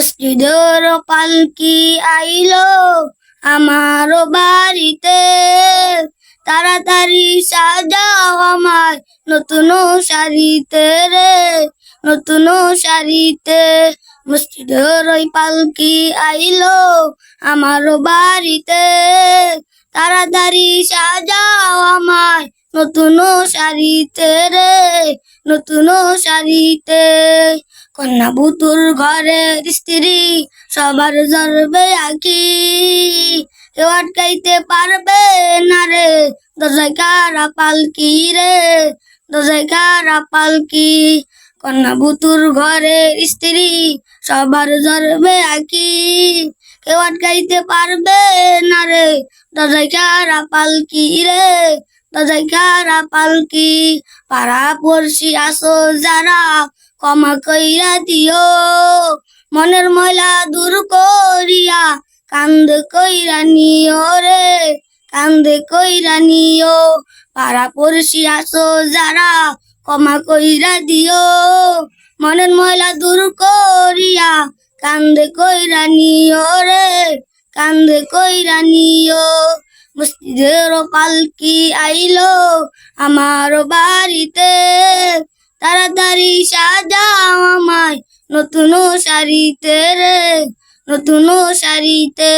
মসজিদের পালকি আইলো আমার বাড়িতে। তাড়াতাড়ি সাজাও আমায় নতুন শাড়িতে রে, নতুন শাড়িতে। মসজিদের ওই পালকি আইলো আমার বাড়িতে। তাড়াতাড়ি সাজাও আমায় নতুন শাড়িতে রে, নতুন শাড়িতে। কন্যা বুতুর ঘরের স্ত্রী, সবার জরবে আঁকি। কেউ আটকাইতে পারবে না রে, দরজায় কারা পালকি রে, দরজায় কারা পালকি। কন্যা বুতুর ঘরের স্ত্রী, সবার জরবে আঁকি। কেউ আটকাইতে পারবে না রে, দরজায় কারা পালকি রে দরজায় কারা পালকি, পাড়া পড়শি আসো যারা, ক্ষমা কইরা দিও। মনের ময়লা দূর করিয়া কান্দে কইরা নিও রে, কান্দে কইরা নিও। পাড়া পড়শি আসো যারা, ক্ষমা কইরা দিও। মনের ময়লা দূর করিয়া কান্দে কইরা নিও রে, কান্দে কইরা নিও। মসজিদের পালকি আইলো আমার বাড়িতে। তাড়াতাড়ি সাজাও আমায় নতুন শাড়িতে রে নতুন শাড়িতে।